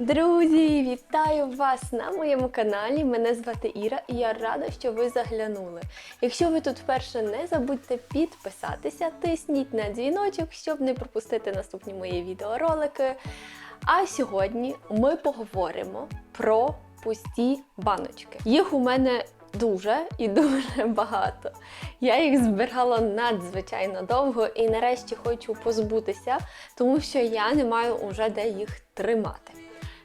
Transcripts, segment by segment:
Друзі, вітаю вас на моєму каналі. Мене звати Іра і я рада, що ви заглянули. Якщо ви тут вперше, не забудьте підписатися, тисніть на дзвіночок, щоб не пропустити наступні мої відеоролики. А сьогодні ми поговоримо про пусті баночки. Їх у мене дуже і дуже багато. Я їх збирала надзвичайно довго і нарешті хочу позбутися, тому що я не маю уже де їх тримати.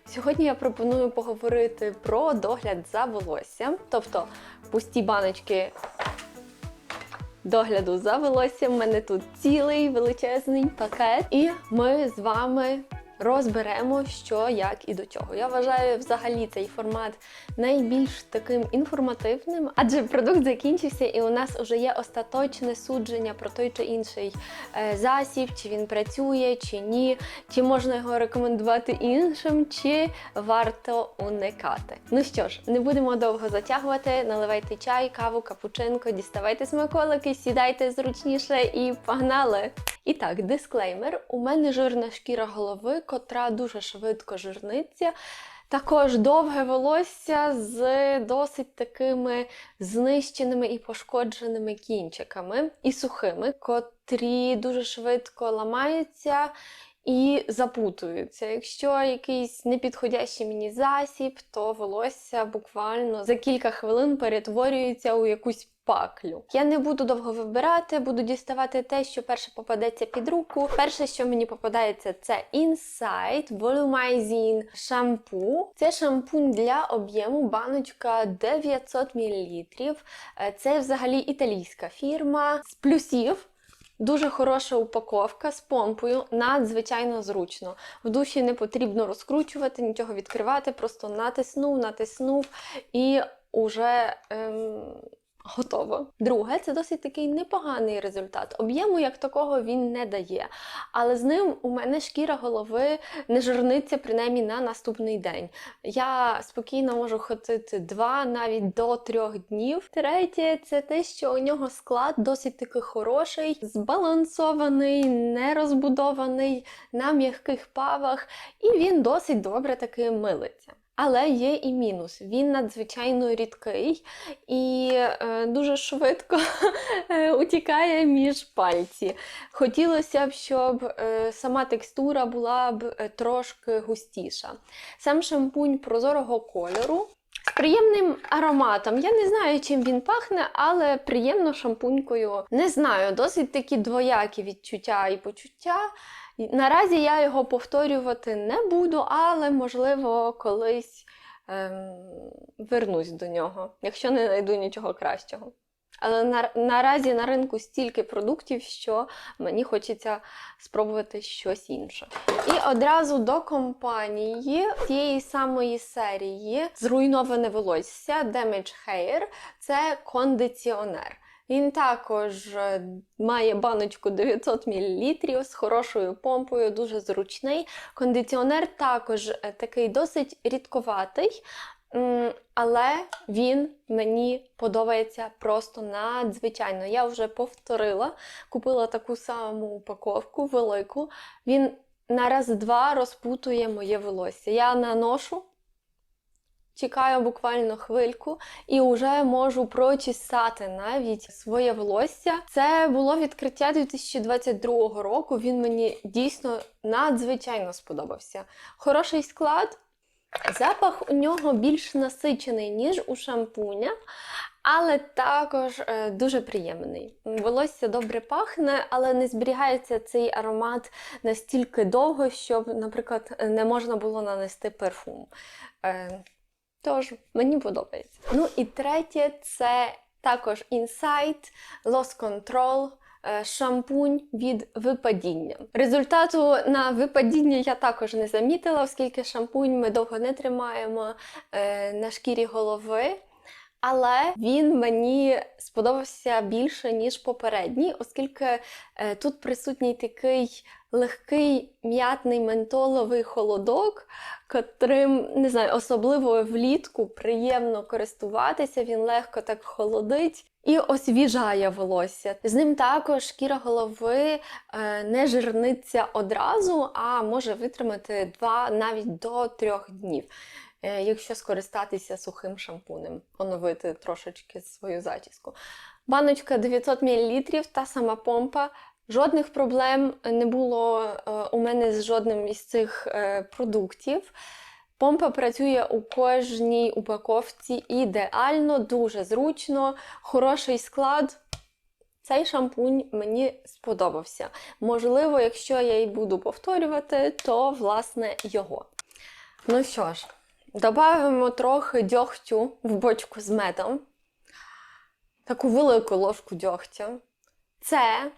Сьогодні я пропоную поговорити про догляд за волоссям, тобто пусті баночки догляду за волоссям. У мене тут цілий величезний пакет, і ми з вами розберемо, що, як і до чого. Я вважаю взагалі цей формат найбільш таким інформативним, адже продукт закінчився, і у нас вже є остаточне судження про той чи інший е, засіб, чи він працює, чи ні, чи можна його рекомендувати іншим, чи варто уникати. Ну що ж, не будемо довго затягувати. Наливайте чай, каву, капучинко, діставайте смаколики, сідайте зручніше і погнали! І так, дисклеймер: у мене жирна шкіра голови, котра дуже швидко жирниться. Також довге волосся з досить такими знищеними і пошкодженими кінчиками, і сухими, котрі дуже швидко ламаються і запутуються. Якщо якийсь непідходящий мені засіб, то волосся буквально за кілька хвилин перетворюється у якусь паклю. Я не буду довго вибирати, буду діставати те, що перше попадеться під руку. Перше, що мені попадається, це Insight Volumizing шампу. Це шампунь для об'єму, баночка 900 мл. Це взагалі італійська фірма з плюсів. Дуже хороша упаковка з помпою, надзвичайно зручно. В душі не потрібно розкручувати, нічого відкривати, просто натиснув, натиснув і уже ем, готово. Друге, це досить такий непоганий результат. Об'єму як такого він не дає. Але з ним у мене шкіра голови не жирниться принаймні на наступний день. Я спокійно можу ходити два, навіть до трьох днів. Третє, це те, що у нього склад досить таки хороший, збалансований, не розбудований на м'яких павах, і він досить добре таки милиться. Але є і мінус. Він надзвичайно рідкий і е, дуже швидко е, утікає між пальці. Хотілося б, щоб е, сама текстура була б е, трошки густіша. Сам шампунь прозорого кольору. З приємним ароматом. Я не знаю, чим він пахне, але приємно шампунькою. Не знаю, досить такі двоякі відчуття і почуття. Наразі я його повторювати не буду, але, можливо, колись ем, вернусь до нього, якщо не знайду нічого кращого. Але на, наразі на ринку стільки продуктів, що мені хочеться спробувати щось інше. І одразу до компанії цієї самої серії зруйноване волосся Damage Hair це кондиціонер. Він також е, має баночку 900 мл з хорошою помпою, дуже зручний. Кондиціонер також е, такий досить рідковатий, але він мені подобається просто надзвичайно. Я вже повторила, купила таку саму упаковку велику. Він на раз-два розпутує моє волосся. Я наношу. Чекаю буквально хвильку і вже можу прочесати навіть своє волосся. Це було відкриття 2022 року. Він мені дійсно надзвичайно сподобався. Хороший склад. Запах у нього більш насичений, ніж у шампуня, але також е, дуже приємний. Волосся добре пахне, але не зберігається цей аромат настільки довго, щоб, наприклад, не можна було нанести парфум. Тож, мені подобається. Ну і третє це також Insight Loss Control е, шампунь від випадіння. Результату на випадіння я також не замітила, оскільки шампунь ми довго не тримаємо е, на шкірі голови. Але він мені сподобався більше, ніж попередній, оскільки е, тут присутній такий легкий м'ятний ментоловий холодок, котрим, не знаю, особливо влітку приємно користуватися, він легко так холодить. і освіжає волосся. З ним також шкіра голови е, не жирниться одразу, а може витримати 2 навіть до 3 днів. е, Якщо скористатися сухим шампунем, оновити трошечки свою зачіску. Баночка 900 мл, та сама помпа. Жодних проблем не було е, у мене з жодним із цих е, продуктів. Помпа працює у кожній упаковці ідеально, дуже зручно, хороший склад. Цей шампунь мені сподобався. Можливо, якщо я й буду повторювати, то власне його. Ну що ж, додаємо трохи дьогтю в бочку з медом. Таку велику ложку дьогтя. Це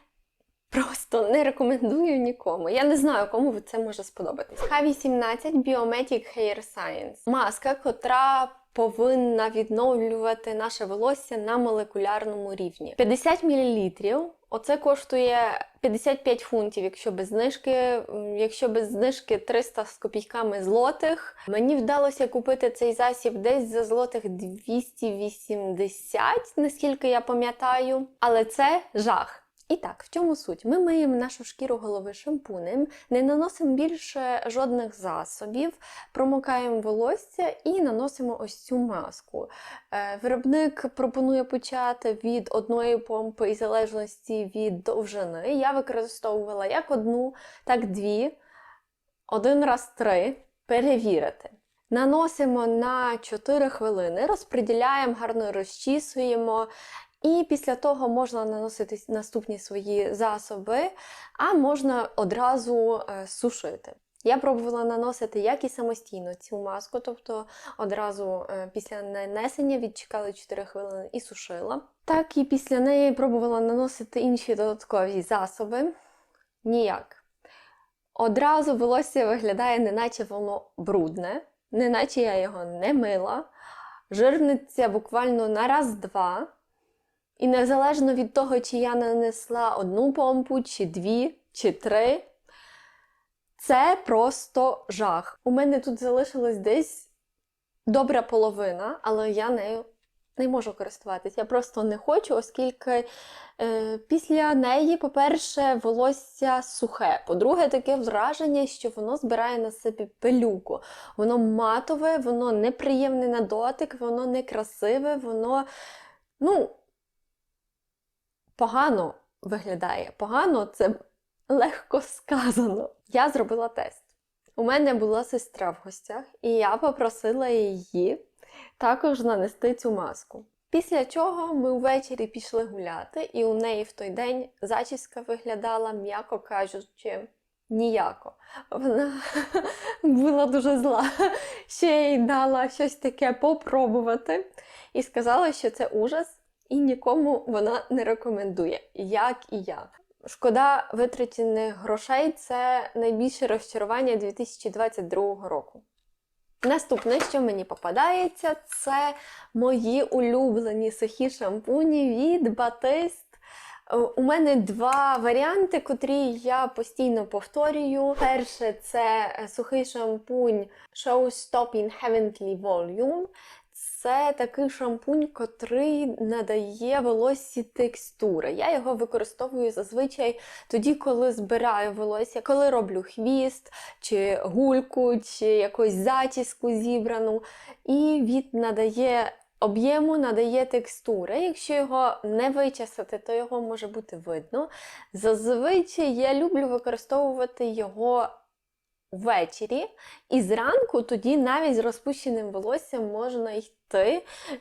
Просто не рекомендую нікому. Я не знаю, кому це може сподобатись. K18 Biometric Hair Science. Маска, котра повинна відновлювати наше волосся на молекулярному рівні. 50 мл. Оце коштує 55 фунтів, якщо без знижки. Якщо без знижки 300 з копійками злотих. Мені вдалося купити цей засіб десь за злотих 280, наскільки я пам'ятаю. Але це жах. І так, в чому суть? Ми миємо нашу шкіру голови шампунем, не наносимо більше жодних засобів, промокаємо волосся і наносимо ось цю маску. Е, Виробник пропонує почати від одної помпи і залежності від довжини. Я використовувала як одну, так дві, один раз три, перевірити. Наносимо на 4 хвилини, розподіляємо, гарно розчісуємо. І після того можна наносити наступні свої засоби, а можна одразу е, сушити. Я пробувала наносити як і самостійно цю маску, тобто одразу е, після нанесення відчекала 4 хвилини і сушила. Так і після неї пробувала наносити інші додаткові засоби. Ніяк. Одразу волосся виглядає, неначе воно брудне, неначе я його не мила. Жирниться буквально на раз-два. І незалежно від того, чи я нанесла одну помпу, чи дві, чи три, це просто жах. У мене тут залишилось десь добра половина, але я нею не можу користуватися. Я просто не хочу, оскільки е, після неї, по-перше, волосся сухе. По-друге, таке враження, що воно збирає на собі пилюку. Воно матове, воно неприємне на дотик, воно некрасиве, воно, ну погано виглядає. Погано це легко сказано. Я зробила тест. У мене була сестра в гостях, і я попросила її також нанести цю маску. Після чого ми ввечері пішли гуляти, і у неї в той день зачіска виглядала, м'яко кажучи, ніяко. Вона була дуже зла. Ще їй дала щось таке попробувати і сказала, що це ужас, і нікому вона не рекомендує, як і я. Шкода витрачених грошей це найбільше розчарування 2022 року. Наступне, що мені попадається, це мої улюблені сухі шампуні від Batiste. Е, У мене два варіанти, котрі я постійно повторюю. Перше це е, сухий шампунь Show Stopping Heavenly Volume. Це такий шампунь, котрий надає волоссі текстури. Я його використовую зазвичай тоді, коли збираю волосся, коли роблю хвіст, чи гульку, чи якусь зачіску зібрану. І він надає об'єму, надає текстури. Якщо його не вичесати, то його може бути видно. Зазвичай я люблю використовувати його ввечері, і зранку тоді навіть з розпущеним волоссям можна йти,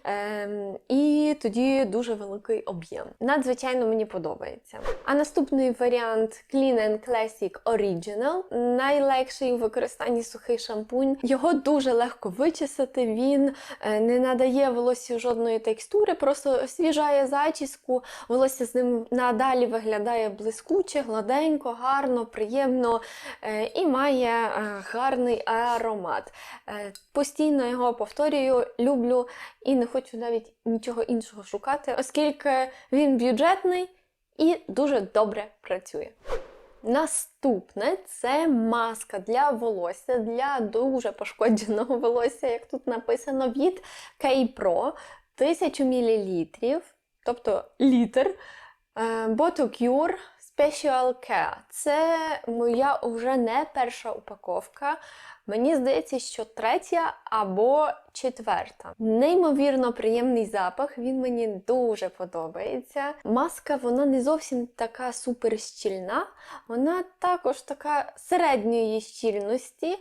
ем, і тоді дуже великий об'єм. Надзвичайно мені подобається. А наступний варіант Clean and Classic Original. Найлегший у використанні сухий шампунь. Його дуже легко вичесати, він е, не надає волоссю жодної текстури, просто освіжає зачіску, волосся з ним надалі виглядає блискуче, гладенько, гарно, приємно е, і має е, гарний аромат. Е, Постійно його повторюю, люблю і не хочу навіть нічого іншого шукати, оскільки він бюджетний і дуже добре працює. Наступне це маска для волосся, для дуже пошкодженого волосся, як тут написано, від K-Pro 1000 мл. тобто літр. Е, Botocure Special Care. Це моя вже не перша упаковка. Мені здається, що третя або четверта. Неймовірно приємний запах, він мені дуже подобається. Маска вона не зовсім така супер щільна, вона також така середньої щільності.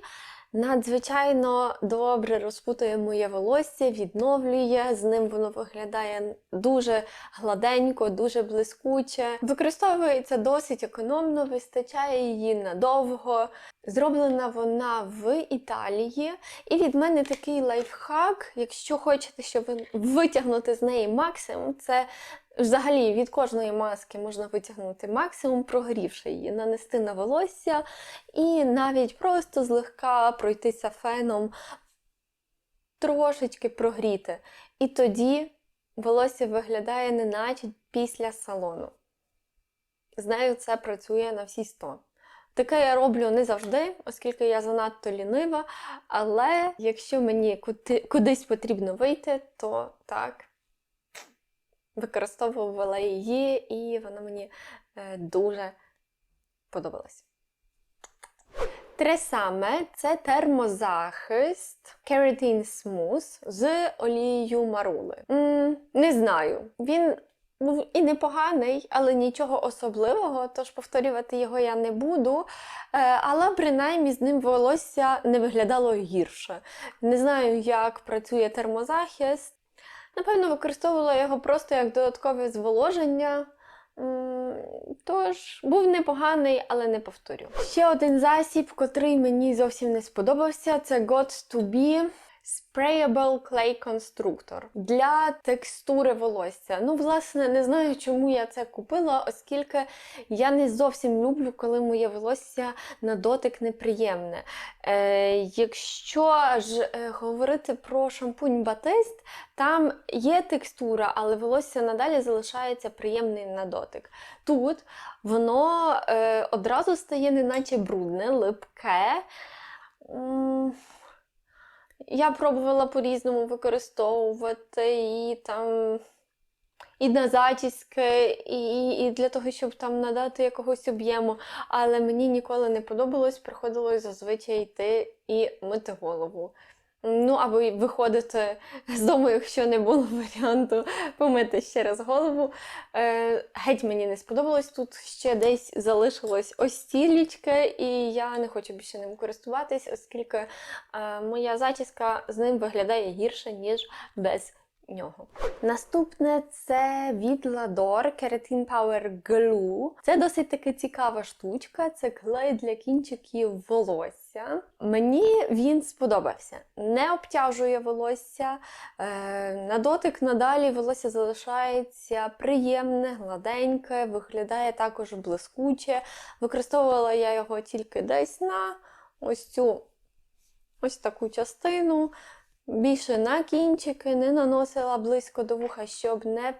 Надзвичайно добре розпутує моє волосся, відновлює, з ним воно виглядає дуже гладенько, дуже блискуче. Використовується досить економно, вистачає її надовго. Зроблена вона в Італії. І від мене такий лайфхак, якщо хочете, щоб витягнути з неї максимум, це взагалі від кожної маски можна витягнути максимум, прогрівши її, нанести на волосся і навіть просто злегка пройтися феном, трошечки прогріти. І тоді волосся виглядає неначе після салону. Знаю, це працює на всі 100. Таке я роблю не завжди, оскільки я занадто лінива. Але якщо мені кудись потрібно вийти, то так, використовувала її, і вона мені е, дуже подобалась. Тресаме це термозахист Keratin Smooth з олією марули. м не знаю. Він був і непоганий, але нічого особливого, тож повторювати його я не буду. Е, але принаймні з ним волосся не виглядало гірше. Не знаю, як працює термозахист. Напевно, використовувала його просто як додаткове зволоження. Тож, був непоганий, але не повторю. Ще один засіб, котрий мені зовсім не сподобався, це Got to Be Sprayable Clay Constructor для текстури волосся. Ну, власне, не знаю, чому я це купила, оскільки я не зовсім люблю, коли моє волосся на дотик неприємне. Е, якщо ж е, говорити про шампунь Батист, там є текстура, але волосся надалі залишається приємним на дотик. Тут воно е, одразу стає неначе брудне, липке. М, Я пробувала по-різному використовувати і там. І на зачіски, і, і для того, щоб там надати якогось об'єму. Але мені ніколи не подобалось, приходилось зазвичай йти і мити голову. Ну, або виходити з дому, якщо не було варіанту помити ще раз голову. Е, геть мені не сподобалось. Тут ще десь залишилось ось ці і я не хочу більше ним користуватись, оскільки е, моя зачіска з ним виглядає гірше, ніж без нього. Наступне це від Lador Keratin Power Glue. Це досить таки цікава штучка. Це клей для кінчиків волосся. Мені він сподобався. Не обтяжує волосся. Е, на дотик надалі волосся залишається приємне, гладеньке, виглядає також блискуче. Використовувала я його тільки десь на ось цю ось таку частину. Більше на кінчики не наносила близько до вуха, щоб не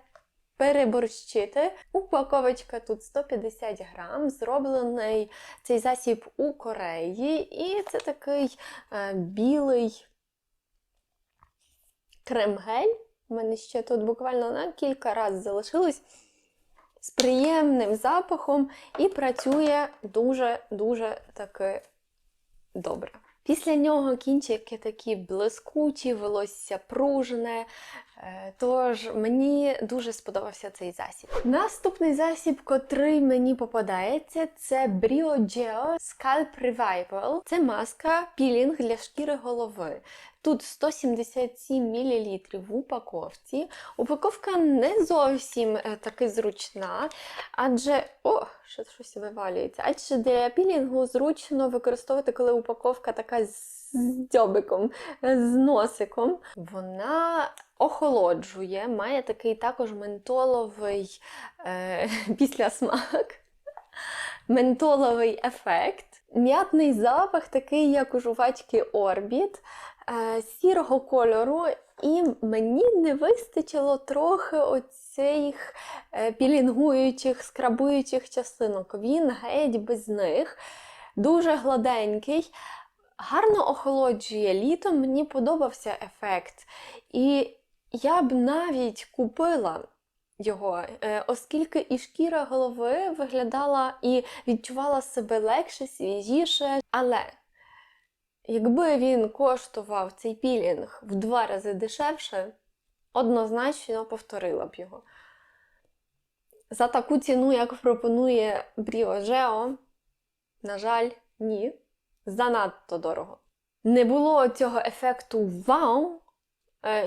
переборщити. Упаковочка тут 150 грам, зроблений цей засіб у Кореї, і це такий е, білий крем-гель. У мене ще тут буквально на кілька разів залишилось з приємним запахом і працює дуже-дуже таки добре. Після нього кінчики такі блискучі, волосся пружне. Е, Тож мені дуже сподобався цей засіб. Наступний засіб, котрий мені попадається, це Briogeo Scalp Revival. Це маска пілінг для шкіри голови. Тут 177 мл в упаковці. Упаковка не зовсім е, таки зручна, адже о, що щось вивалюється. Адже для пілінгу зручно використовувати, коли упаковка така з дзьобиком, з носиком. Вона охолоджує, має такий також ментоловий е, післясмак, ментоловий ефект. М'ятний запах, такий, як у жувачки Орбіт, е, сірого кольору, і мені не вистачило трохи оцих е, пілінгуючих, скрабуючих частинок. Він геть без них, дуже гладенький. Гарно охолоджує літом, мені подобався ефект. І я б навіть купила його, е, оскільки і шкіра голови виглядала і відчувала себе легше, свіжіше. Але якби він коштував цей пілінг в два рази дешевше, однозначно повторила б його. За таку ціну, як пропонує Бріожео, на жаль, ні. Занадто дорого. Не було цього ефекту вау,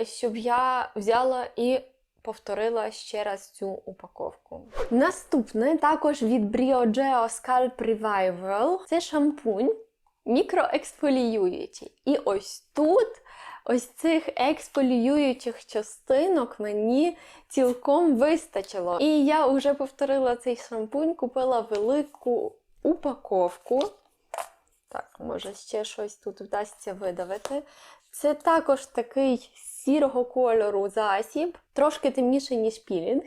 щоб я взяла і повторила ще раз цю упаковку. Наступне також від Briogeo Scalp Revival. Це шампунь мікроексфоліюючий. І ось тут. Ось цих ексфоліюючих частинок мені цілком вистачило. І я вже повторила цей шампунь, купила велику упаковку. Так, може ще щось тут вдасться видавити. Це також такий сірого кольору засіб, трошки темніший, ніж пілінг.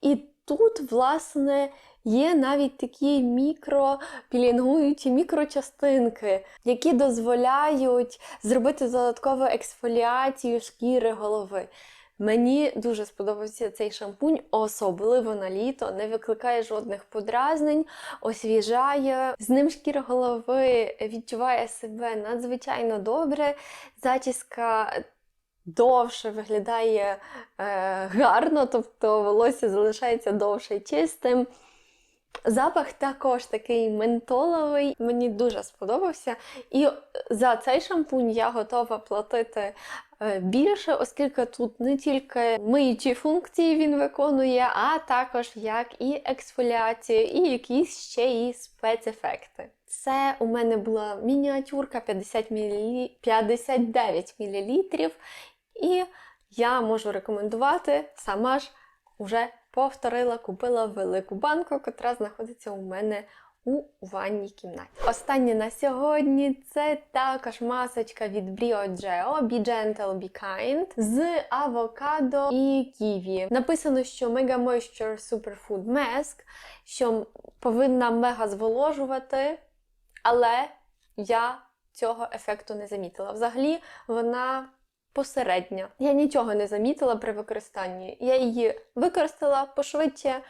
І тут, власне, є навіть такі мікропілінгуючі мікрочастинки, які дозволяють зробити додаткову ексфоліацію шкіри голови. Мені дуже сподобався цей шампунь, особливо на літо, не викликає жодних подразнень, освіжає. З ним шкіра голови відчуває себе надзвичайно добре. Зачіска довше виглядає е, гарно, тобто волосся залишається довше чистим. Запах також такий ментоловий, мені дуже сподобався. І за цей шампунь я готова платити е, більше, оскільки тут не тільки миючі функції він виконує, а також як і ексфоліацію, і якісь ще і спецефекти. Це у мене була мініатюрка 50 мл, 59 мл, і я можу рекомендувати сама ж уже повторила, купила велику банку, яка знаходиться у мене у ванній кімнаті. Останнє на сьогодні це також масочка від Briogeo Be Gentle, Be Kind з авокадо і ківі. Написано, що Mega Moisture Superfood Mask, що повинна мега зволожувати, але я цього ефекту не замітила. Взагалі, вона посередня. Я нічого не замітила при використанні. Я її використала пошвидше,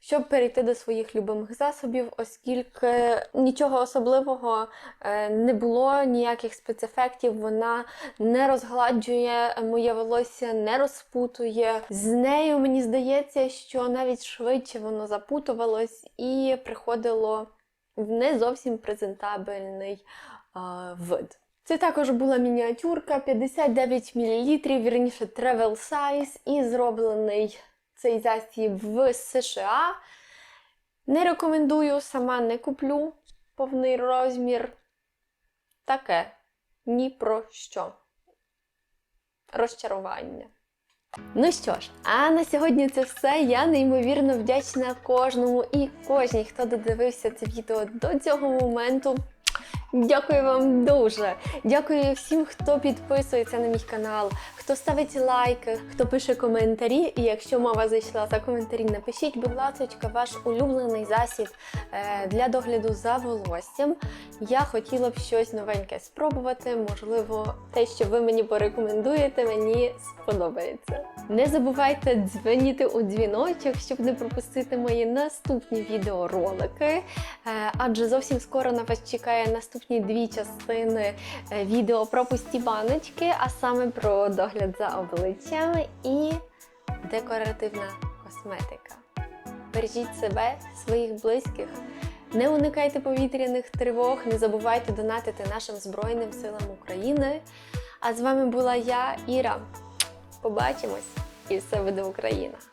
щоб перейти до своїх любимих засобів, оскільки нічого особливого е, не було, ніяких спецефектів. Вона не розгладжує моє волосся, не розпутує. З нею мені здається, що навіть швидше воно запутувалось і приходило в не зовсім презентабельний вид. Це також була мініатюрка 59 мл, вірніше travel size, і зроблений цей засіб в США. Не рекомендую, сама не куплю повний розмір. Таке ні про що. Розчарування. Ну що ж, а на сьогодні це все. Я неймовірно вдячна кожному і кожній, хто додивився це відео до цього моменту. Дякую вам дуже. Дякую всім, хто підписується на мій канал, хто ставить лайки, хто пише коментарі. І якщо мова зайшла за коментарі, напишіть, будь ласка, ваш улюблений засіб е, для догляду за волоссям. Я хотіла б щось новеньке спробувати. Можливо, те, що ви мені порекомендуєте, мені сподобається. Не забувайте дзвоніти у дзвіночок, щоб не пропустити мої наступні відеоролики. Е, адже зовсім скоро на вас чекає наступні дві частини е, відео про пусті баночки, а саме про догляд за обличчями і декоративна косметика. Бережіть себе, своїх близьких. Не уникайте повітряних тривог, не забувайте донатити нашим Збройним силам України. А з вами була я, Іра. Побачимось і все буде Україна!